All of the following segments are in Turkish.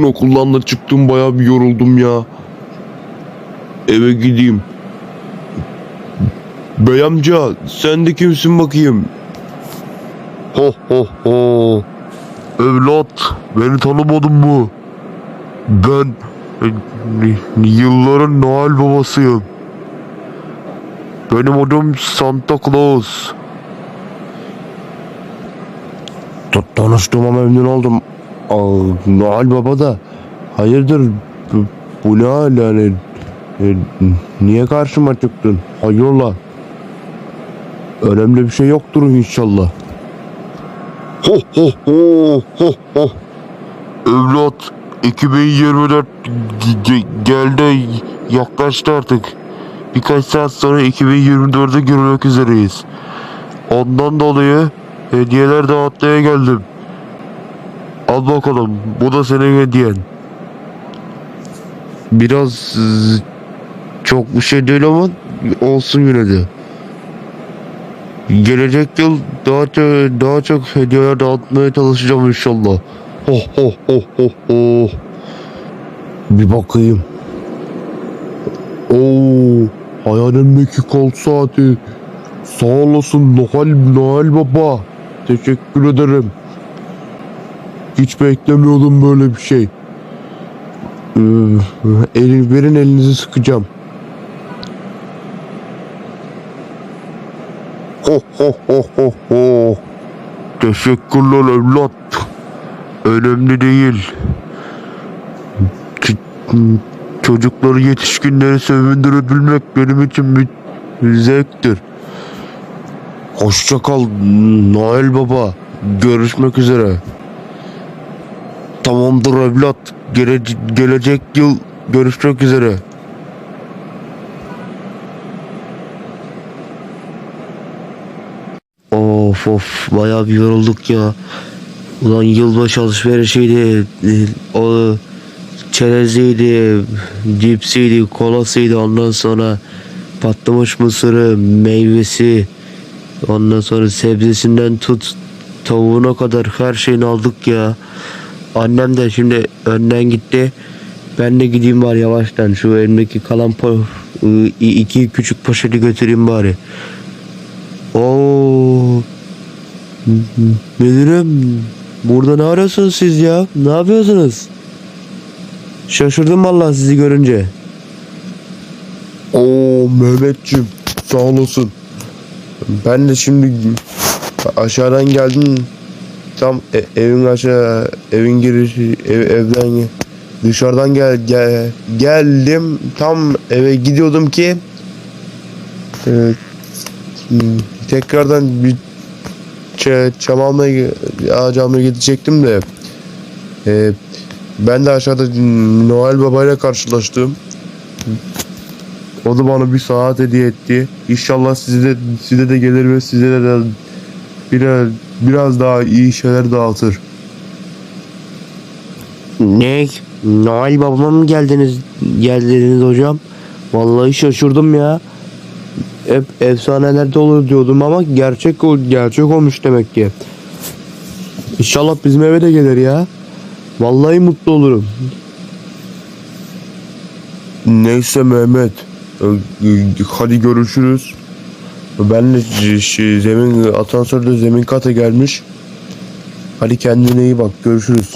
Bugün okuldan da çıktım bayağı bir yoruldum ya. Eve gideyim. Bey amca sen de kimsin bakayım? Ho ho ho. Evlat beni tanımadın mı? Ben e, yılların Noel babasıyım. Benim adım Santa Claus. Ta- Tanıştığıma memnun oldum. Aa, Noel Baba da hayırdır? Bu, bu ne hal yani? E, niye karşıma çıktın? Hayrola? Önemli bir şey yoktur inşallah. Ho ho ho ho ho. Evlat 2024 ge- ge- geldi. Yaklaştı artık. Birkaç saat sonra 2024'e girmek üzereyiz. Ondan dolayı hediyeler dağıtmaya geldim Al bakalım. Bu da senin hediyen. Biraz e, çok bir şey değil ama olsun yine de. Gelecek yıl daha çok, daha çok hediyeler dağıtmaya çalışacağım inşallah. Ho ho ho ho ho. Bir bakayım. Oo, hayalimdeki kol saati. Sağ olasın Noel, Noel Baba. Teşekkür ederim. Hiç beklemiyordum böyle bir şey. Ee, el, verin elinizi sıkacağım. Ho ho ho ho ho. Teşekkürler evlat. Önemli değil. Ç- çocukları yetişkinleri sevindirebilmek benim için bir zevktir. Hoşça kal Noel Baba. Görüşmek üzere. Tamamdır evlat. Gele- gelecek yıl görüşmek üzere. Of of bayağı bir yorulduk ya. Ulan yılbaşı alışverişiydi. e, O çereziydi, cipsiydi, kolasıydı. Ondan sonra patlamış mısırı, meyvesi. Ondan sonra sebzesinden tut tavuğuna kadar her şeyini aldık ya. Annem de şimdi önden gitti. Ben de gideyim var yavaştan. Şu elimdeki kalan po ıı, iki küçük poşeti götüreyim bari. Oo. Müdürüm burada ne arıyorsunuz siz ya? Ne yapıyorsunuz? Şaşırdım vallahi sizi görünce. Oo Mehmetciğim sağ olasın. Ben de şimdi aşağıdan geldim. Tam e- evin aşağı evin girişi ev, evden dışarıdan gel, gel geldim. Tam eve gidiyordum ki e, tekrardan bir ç- çam almaya ağaç almaya gidecektim de e, ben de aşağıda Noel Baba ile karşılaştım. O da bana bir saat hediye etti. İnşallah size de size de gelir ve size de, de biraz biraz daha iyi şeyler dağıtır. Ne? Noel babama mı geldiniz geldiniz hocam? Vallahi şaşırdım ya. Hep efsanelerde olur diyordum ama gerçek gerçek olmuş demek ki. İnşallah bizim eve de gelir ya. Vallahi mutlu olurum. Neyse Mehmet. Hadi görüşürüz. Ben de zemin asansörde zemin kata gelmiş. Hadi kendine iyi bak. Görüşürüz.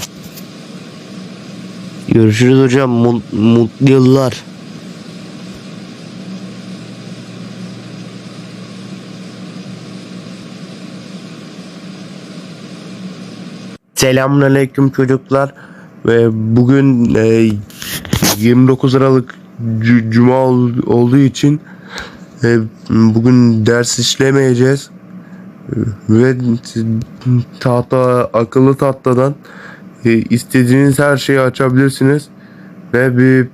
Görüşürüz hocam. mutlu yıllar. Selamünaleyküm çocuklar ve bugün e, 29 Aralık C- Cuma ol- olduğu için bugün ders işlemeyeceğiz ve tahta akıllı tahtadan e, istediğiniz her şeyi açabilirsiniz ve bir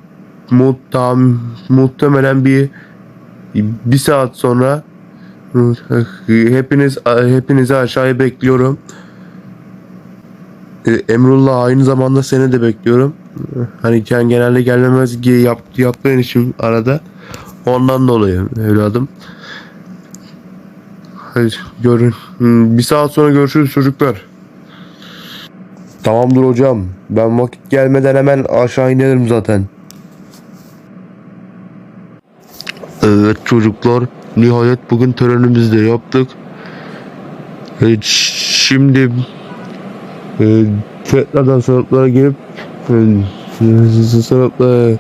mu- tam, muhtemelen bir bir saat sonra hepiniz hepinizi aşağıya bekliyorum. E, Emrullah aynı zamanda seni de bekliyorum. Hani genelde gelmemez yap, yaptığın için arada. Ondan dolayı evladım. Hadi görün. Bir saat sonra görüşürüz çocuklar. Tamamdır hocam. Ben vakit gelmeden hemen aşağı inerim zaten. Evet çocuklar. Nihayet bugün törenimizi de yaptık. Evet, şimdi e, tekrardan sınıflara girip e, sınıflara e,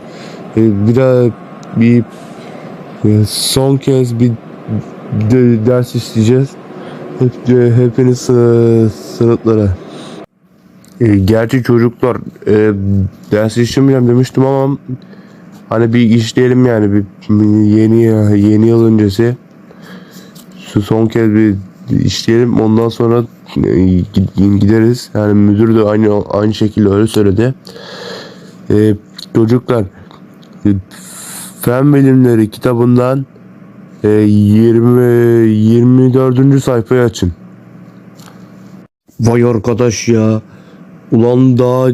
bir daha bir son kez bir de, ders işleyeceğiz. Hep, hepiniz e, sınıflara. E, gerçi çocuklar e, ders işlemeyeceğim demiştim ama hani bir işleyelim yani. Bir yeni yeni yıl öncesi. Son kez bir işleyelim. Ondan sonra e, gid- gideriz. Yani müdür de aynı aynı şekilde öyle söyledi. E, çocuklar fen bilimleri kitabından e, 20 24. sayfayı açın Vay arkadaş ya. Ulan daha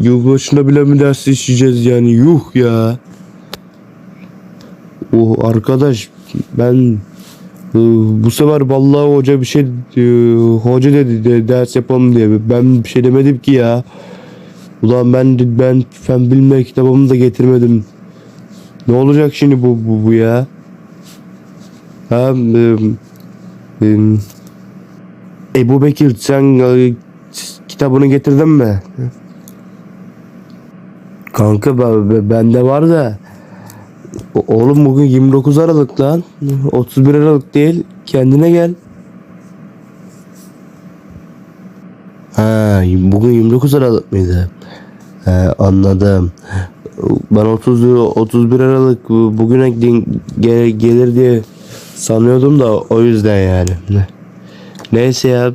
yılbaşına bile mi ders işleyeceğiz yani yuh ya. Oh arkadaş ben e, bu sefer vallahi hoca bir şey e, hoca dedi de ders yapalım diye ben bir şey demedim ki ya. Ulan ben ben fen bilme kitabımı da getirmedim. Ne olacak şimdi bu bu, bu ya? Ha, e, e, Ebu Bekir sen e, kitabını getirdin mi? Kanka ben- bende var da Oğlum bugün 29 Aralık lan 31 Aralık değil kendine gel Ha bugün 29 Aralık mıydı? He, anladım. Ben 30 31 Aralık bugüne gel- gelir diye sanıyordum da o yüzden yani. Neyse ya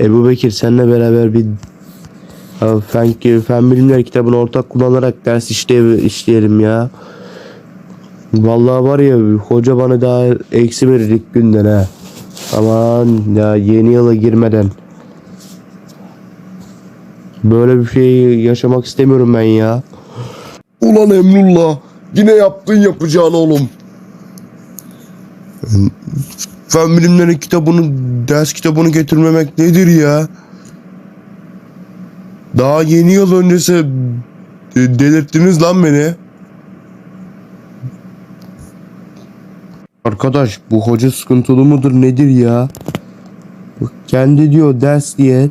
Ebu Bekir seninle beraber bir fen, fen bilimleri kitabını ortak kullanarak ders işleye, işleyelim ya. Vallahi var ya hoca bana daha eksi verecek günden ha. Aman ya yeni yıla girmeden. Böyle bir şey yaşamak istemiyorum ben ya. Ulan Emrullah yine yaptın yapacağını oğlum. Fen bilimleri kitabını, ders kitabını getirmemek nedir ya? Daha yeni yıl öncesi e, delirttiniz lan beni. Arkadaş bu hoca sıkıntılı mıdır nedir ya? Kendi diyor ders diye.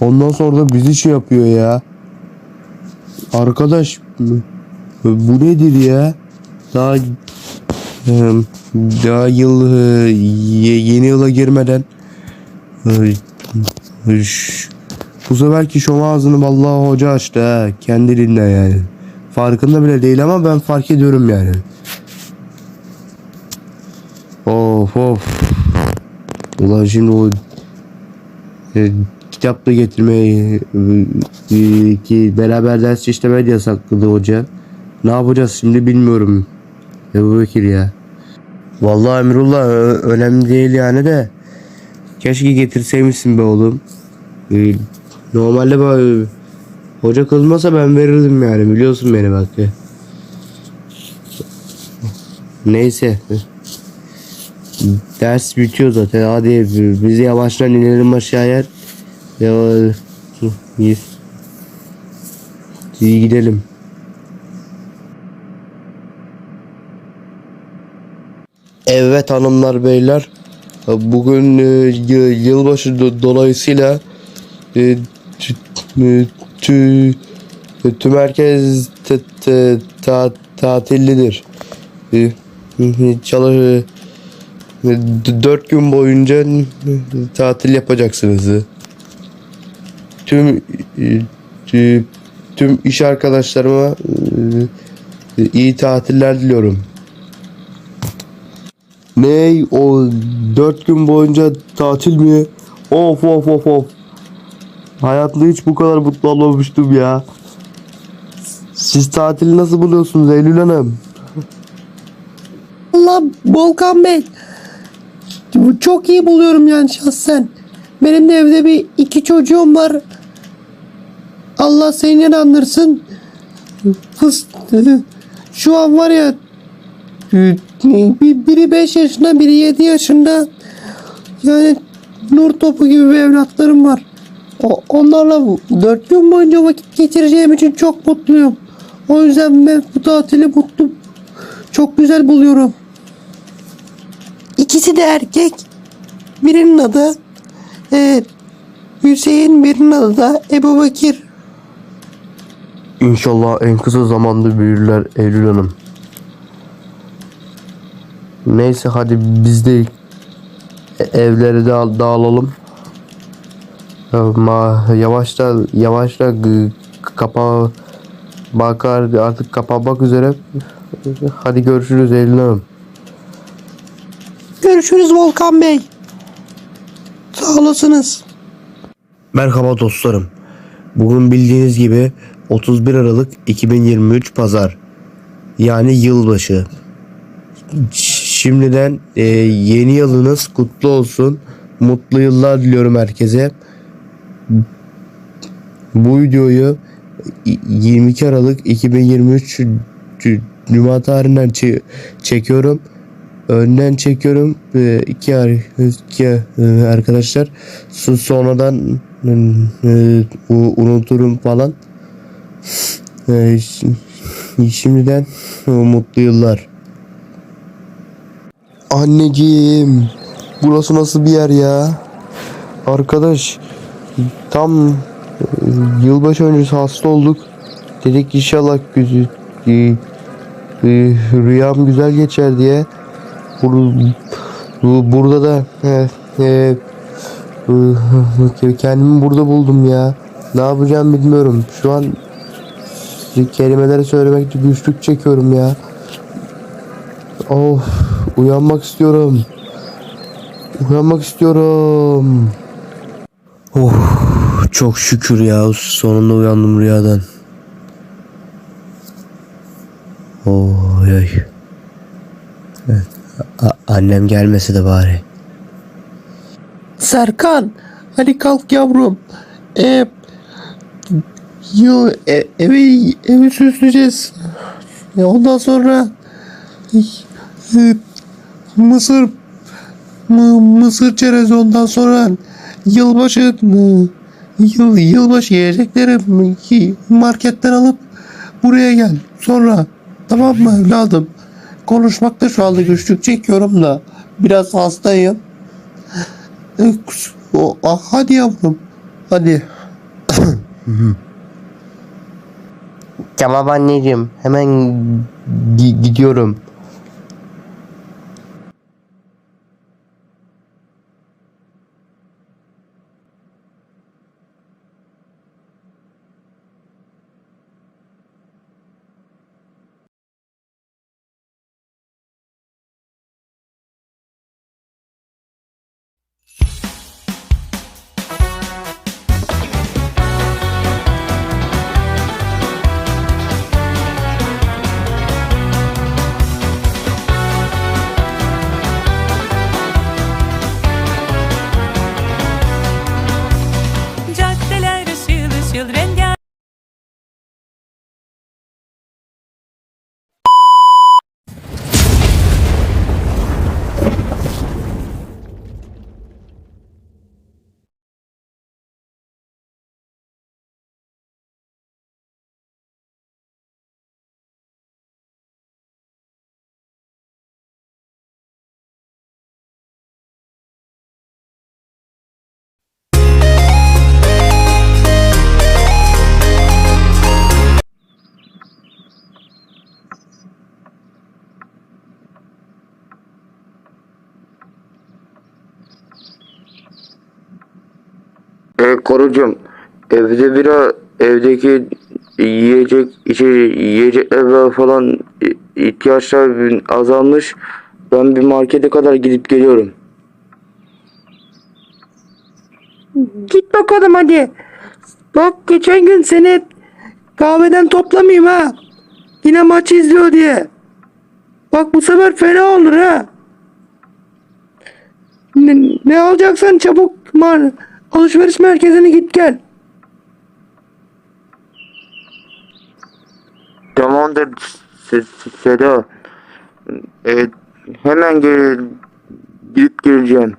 Ondan sonra da bizi şey yapıyor ya. Arkadaş bu nedir ya? Daha daha yıl yeni yıla girmeden bu seferki şom ağzını vallahi hoca açtı ha kendi dilinden yani. Farkında bile değil ama ben fark ediyorum yani. Of of. Ulan şimdi o e, kitap da getirmeyi e, e, ki beraber ders işlemeyi de yasakladı hoca ne yapacağız şimdi bilmiyorum Ebu Bekir ya. Vallahi Emrullah ö- önemli değil yani de. Keşke getirseymişsin be oğlum. Ee, normalde böyle hoca kızmasa ben verirdim yani biliyorsun beni bak. ya. Neyse. Ders bitiyor zaten. Hadi biz yavaştan inelim aşağıya. Ya, iyi. İyi gidelim. Evet hanımlar beyler. Bugün e, yılbaşı do- dolayısıyla e, tü, e, tü, tüm herkes ta- tatillidir. E, Çalış e, dört gün boyunca e, tatil yapacaksınız. Tüm e, tü- tüm iş arkadaşlarıma e, iyi tatiller diliyorum. Ne o dört gün boyunca tatil mi? Of of of of. Hayatımda hiç bu kadar mutlu olmamıştım ya. Siz tatili nasıl buluyorsunuz Eylül Hanım? Allah Volkan Bey. Bu Çok iyi buluyorum yani şahsen. Benim de evde bir iki çocuğum var. Allah seni inandırsın. Fıs, şu an var ya bir- biri 5 yaşında biri 7 yaşında yani nur topu gibi bir evlatlarım var. Onlarla dört gün boyunca vakit geçireceğim için çok mutluyum. O yüzden ben bu tatili mutlu, çok güzel buluyorum. İkisi de erkek. Birinin adı e, Hüseyin, birinin adı da Ebu Bakir. İnşallah en kısa zamanda büyürler Eylül Hanım. Neyse hadi biz de e- evlere de dağılalım. Ma yavaşla yavaşla kapa bakar artık kapanmak üzere. Hadi görüşürüz Eylül Hanım. Görüşürüz Volkan Bey. Sağ olasınız. Merhaba dostlarım. Bugün bildiğiniz gibi 31 Aralık 2023 Pazar. Yani yılbaşı. Şimdiden e, yeni yılınız kutlu olsun. Mutlu yıllar diliyorum herkese. Bu videoyu 22 Aralık 2023 C- Cuma tarihinden çe- çekiyorum. Önden çekiyorum. Ee, iki, iki e, arkadaşlar. Sonradan e, unuturum falan. E, ş- Şimdiden mutlu yıllar. Anneciğim, burası nasıl bir yer ya? Arkadaş, tam e, yılbaşı öncesi hasta olduk. Dedik inşallah güzel, e, e, rüyam güzel geçer diye. Bur- bu- burada da e, e, kendimi burada buldum ya. Ne yapacağım bilmiyorum. Şu an kelimeleri söylemekte güçlük çekiyorum ya. Of, uyanmak istiyorum. Uyanmak istiyorum. Oh, çok şükür ya. Sonunda uyandım rüyadan. Oh, ay. A- annem gelmese de bari. Serkan, hadi kalk yavrum. E, yıl, e, evi, evi süsleyeceğiz. E, ondan sonra e, mısır mı, mısır çerezi ondan sonra yılbaşı e, yıl, yılbaşı yiyecekleri marketten alıp buraya gel. Sonra tamam mı evladım? Konuşmakta şu anda güçlük çekiyorum da biraz hastayım. O, ah, hadi yavrum. Hadi. Tamam anneciğim. Hemen gi- gidiyorum. Korucum evde bira evdeki yiyecek içe yiyecekler falan ihtiyaçlar azalmış. Ben bir markete kadar gidip geliyorum. Git bakalım hadi. Bak geçen gün seni kahveden toplamayayım ha. Yine maç izliyor diye. Bak bu sefer fena olur ha. Ne, ne alacaksan çabuk mar alışveriş merkezine git gel. Tamamdır Se- Se- Seda. E, hemen gel gidip geleceğim.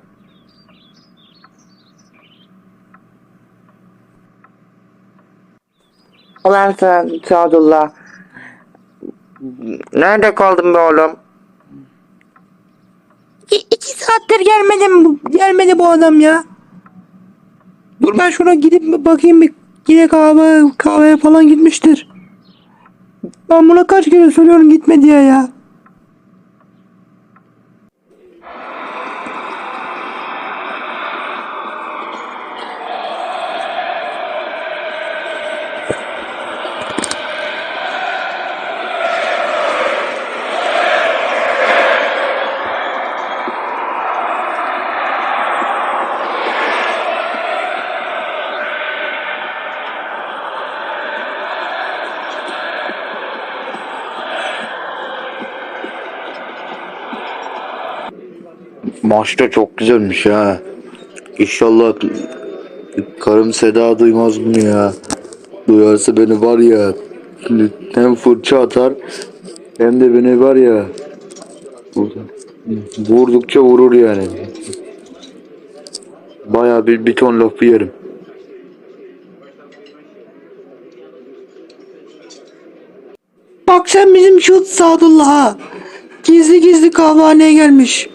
Ulan sen Sadullah. Nerede kaldın be oğlum? İki, iki saattir gelmedim, gelmedi bu adam ya. Dur ben şuna gidip bakayım bir yine kahve kahveye falan gitmiştir. Ben buna kaç kere söylüyorum gitme diye ya. Maç da çok güzelmiş ha. İnşallah karım Seda duymaz bunu ya. Duyarsa beni var ya hem fırça atar hem de beni var ya vurdukça vurur yani. Baya bir, bir ton lafı yerim. Bak sen bizim şu Sadullah'a gizli gizli kahvehaneye gelmiş.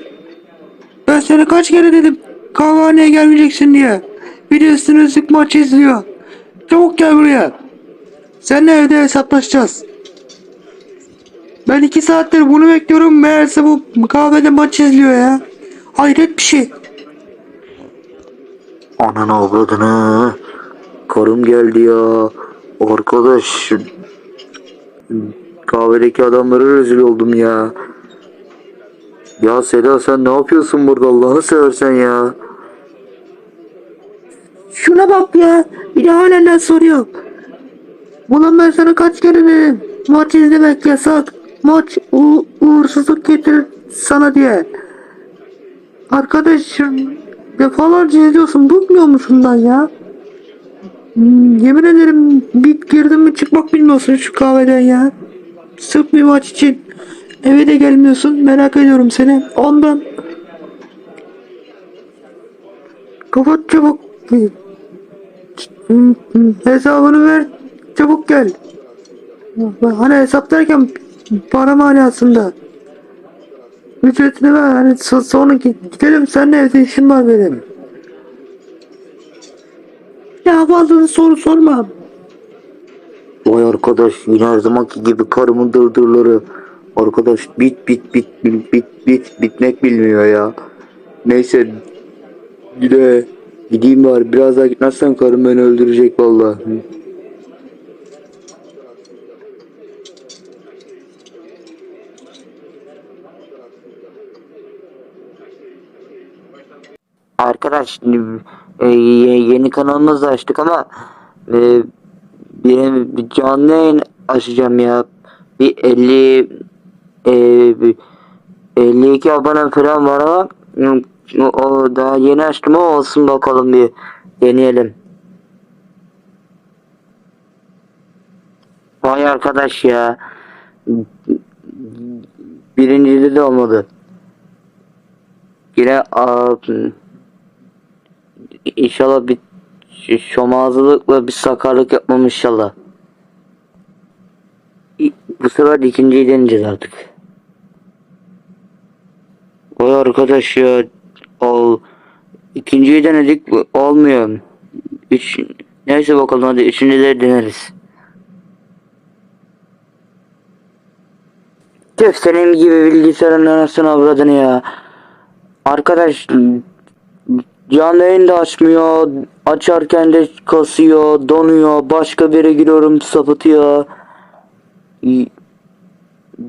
Ben sana kaç kere dedim kahvehaneye gelmeyeceksin diye. Bir de üstüne üstlük maç izliyor. Çabuk gel buraya. Seninle evde hesaplaşacağız. Ben iki saattir bunu bekliyorum. Meğerse bu kahvede maç izliyor ya. Hayret bir şey. Ananı avradını. Karım geldi ya. Arkadaş. Kahvedeki adamlara rezil oldum ya. Ya Seda sen ne yapıyorsun burada Allah'ını seversen ya. Şuna bak ya. Bir de halen soruyor. Ulan ben sana kaç kere dedim. Maç izlemek yasak. Maç u- uğursuzluk getirir sana diye. Arkadaşım defalarca izliyorsun. Bıkmıyor musun lan ya? Hmm, yemin ederim bir girdim mi çıkmak bilmiyorsun şu kahveden ya. Sırf bir maç için eve de gelmiyorsun. Merak ediyorum seni. Ondan. Kapat çabuk. Hesabını ver. Çabuk gel. Hani hesap derken para manasında. Ücretini ver. Hani so- sonra gidelim seninle evde işim var benim. Ya fazla soru sorma. Vay arkadaş yine her zamanki gibi karımın dırdırları. Arkadaş bit bit bit bit bit bit bitmek bilmiyor ya. Neyse gide gideyim bari biraz daha gitmezsen karım beni öldürecek vallahi. Arkadaş e, ye- yeni kanalımızı açtık ama e, bir, canlı yayın açacağım ya. Bir 50 e, bir 52 abone falan var ama hı, o daha yeni açtım ama olsun bakalım bir deneyelim. Vay arkadaş ya. Birincide de olmadı. Yine İnşallah bir şomazlıkla bir sakarlık yapmam inşallah. Bu sefer ikinciyi deneyeceğiz artık. Vay arkadaş ya. Ol. İkinciyi denedik olmuyor. Üç, neyse bakalım hadi üçüncüleri deneriz. Tüh senin gibi bilgisayarın anasını avradını ya. Arkadaş canlı yayın da açmıyor. Açarken de kasıyor, donuyor. Başka bire giriyorum sapıtıyor.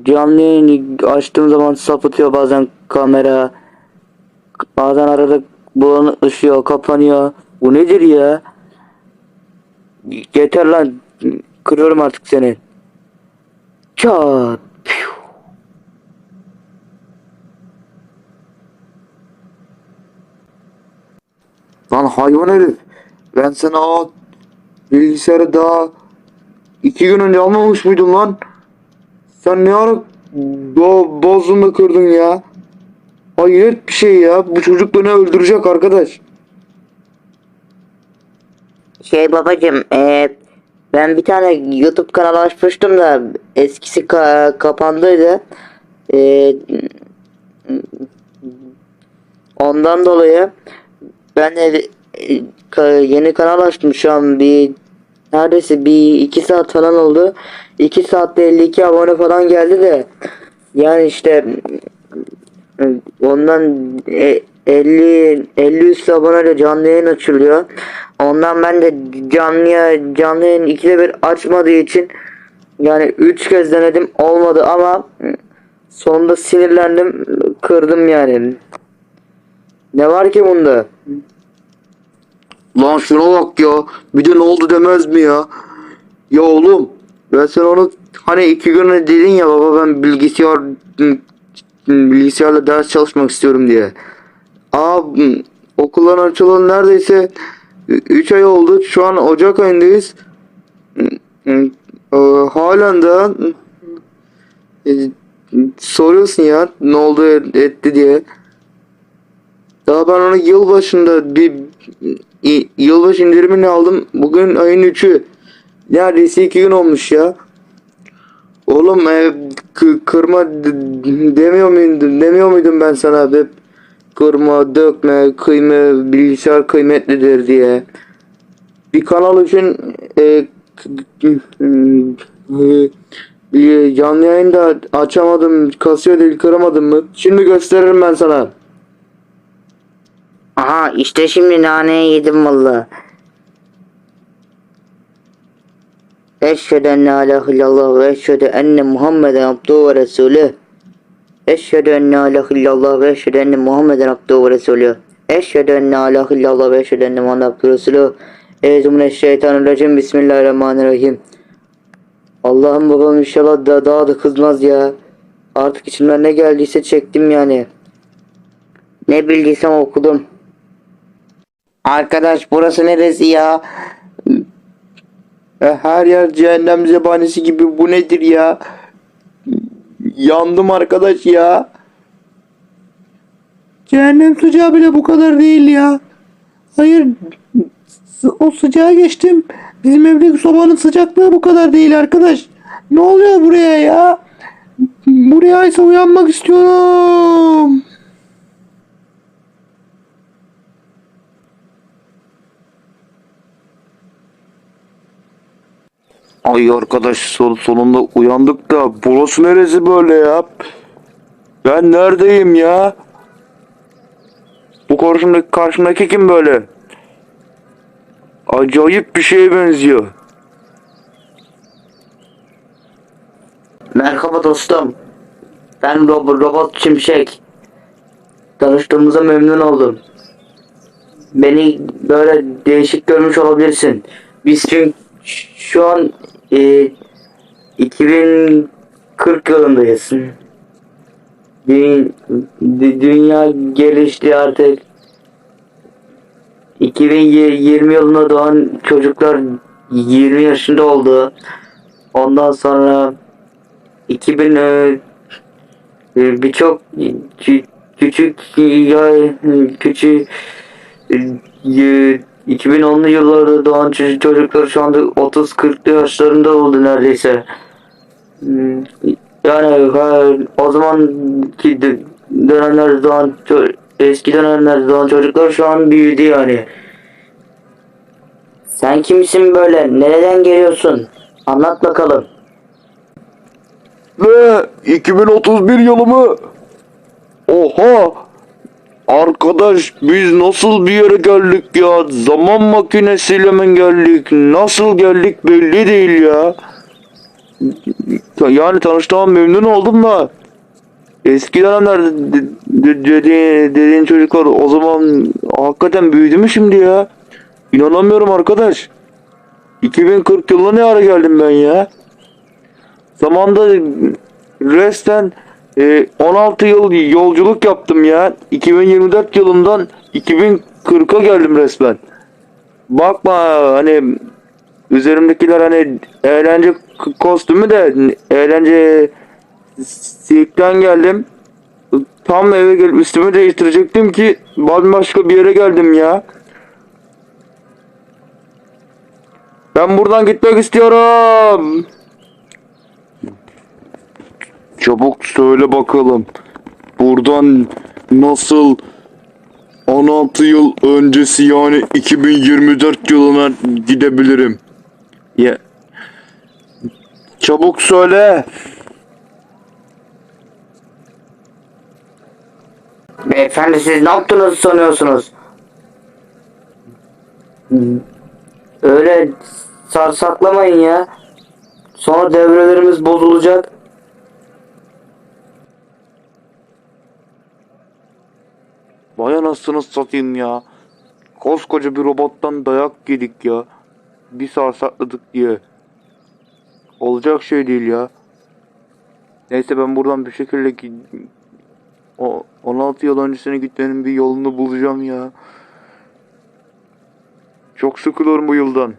Canlı yayını açtığım zaman sapıtıyor bazen kamera. Bazen arada bulanıklaşıyor, kapanıyor. Bu nedir ya? Yeter lan. Kırıyorum artık seni. Çat. Lan hayvan herif. Ben sana o bilgisayarı daha iki gün önce almamış mıydım lan? Sen ne ara bo bozdun kırdın ya? Hayret bir şey ya. Bu çocuk beni öldürecek arkadaş. Şey babacım, e, Ben bir tane YouTube kanalı açmıştım da eskisi ka- kapandıydı. Ee, ondan dolayı ben de e, yeni kanal açtım şu an bir neredeyse bir iki saat falan oldu. 2 saatte 52 abone falan geldi de yani işte ondan e, 50 50 üstü aboneyle canlı yayın açılıyor. Ondan ben de canlı canlı yayın ikide bir açmadığı için yani 3 kez denedim olmadı ama sonunda sinirlendim kırdım yani. Ne var ki bunda? Lan şuna bak ya. Bir de ne oldu demez mi ya? Ya oğlum. Ben sen onu hani iki gün dedin ya baba ben bilgisayar bilgisayarla ders çalışmak istiyorum diye. Aa okulların açılalı neredeyse 3 ay oldu. Şu an Ocak ayındayız. Ee, halen de e, soruyorsun ya ne oldu etti diye. Daha ben onu yıl başında bir yılbaşı indirimini aldım. Bugün ayın 3'ü. Neredeyse 2 gün olmuş ya. Oğlum e, kırma demiyor muydum demiyor muydum ben sana hep kırma dökme kıyma bilgisayar kıymetlidir diye. Bir kanal için e, e, canlı yayında açamadım kasıyor değil kıramadım mı? Şimdi gösteririm ben sana. Aha işte şimdi naneyi yedim valla. Eşhedü enne la ilahe illallah ve eşhedü enne Muhammeden abduhu ve resulü. Eşhedü enne la ilahe illallah ve eşhedü enne Muhammeden abduhu ve resulü. Eşhedü enne la ilahe illallah ve eşhedü enne Muhammeden abduhu ve resulü. Euzubillahimineşşeytanirracim. Bismillahirrahmanirrahim. Allah'ım babam inşallah da daha da kızmaz ya. Artık içimden ne geldiyse çektim yani. Ne bildiysem okudum. Arkadaş burası neresi ya? E, Her yer cehennem zebanesi gibi bu nedir ya? Yandım arkadaş ya. Cehennem sıcağı bile bu kadar değil ya. Hayır o sıcağı geçtim. Bizim evdeki sobanın sıcaklığı bu kadar değil arkadaş. Ne oluyor buraya ya? Buraya ise uyanmak istiyorum. Ay arkadaş son, sonunda uyandık da burası neresi böyle ya? Ben neredeyim ya? Bu karşımdaki, karşımdaki kim böyle? Acayip bir şeye benziyor. Merhaba dostum. Ben Rob Robot Şimşek. Tanıştığımıza memnun oldum. Beni böyle değişik görmüş olabilirsin. Biz çünkü şu an e, 2040 yılındayız. Dü- dü- dünya gelişti artık. 2020 yılında doğan çocuklar 20 yaşında oldu. Ondan sonra 2000 e, e, birçok kü- küçük ya küçük e, 2010'lu yıllarda doğan çocuk- çocuklar şu anda 30-40'lı yaşlarında oldu neredeyse. Hmm, Yani o zamanki dö- dönemlerde doğan eski dönemlerde doğan çocuklar şu an büyüdü yani. Sen kimsin böyle? Nereden geliyorsun? Anlat bakalım. Ve 2031 yılı mı? Oha! Arkadaş biz nasıl bir yere geldik ya? Zaman makinesiyle mi geldik? Nasıl geldik belli değil ya. Yani tanıştığıma memnun oldum da. Eski dönemlerde de- de- dedi- dediğin çocuklar o zaman hakikaten büyüdü mü şimdi ya? İnanamıyorum arkadaş. 2040 yılına ne ara geldim ben ya? Zamanda resten e, 16 yıl yolculuk yaptım ya. 2024 yılından 2040'a geldim resmen. Bakma hani üzerimdekiler hani eğlence kostümü de eğlence sirkten geldim. Tam eve gelip üstümü değiştirecektim ki bambaşka bir yere geldim ya. Ben buradan gitmek istiyorum. Çabuk söyle bakalım. Buradan nasıl 16 yıl öncesi yani 2024 yılına gidebilirim? Ya Çabuk söyle. Beyefendi siz ne yaptığınızı sanıyorsunuz? Öyle sarsaklamayın ya. Sonra devrelerimiz bozulacak. Vay anasını satayım ya. Koskoca bir robottan dayak yedik ya. Bir sarsakladık diye. Olacak şey değil ya. Neyse ben buradan bir şekilde o 16 yıl öncesine gitmenin bir yolunu bulacağım ya. Çok sıkılıyorum bu yıldan.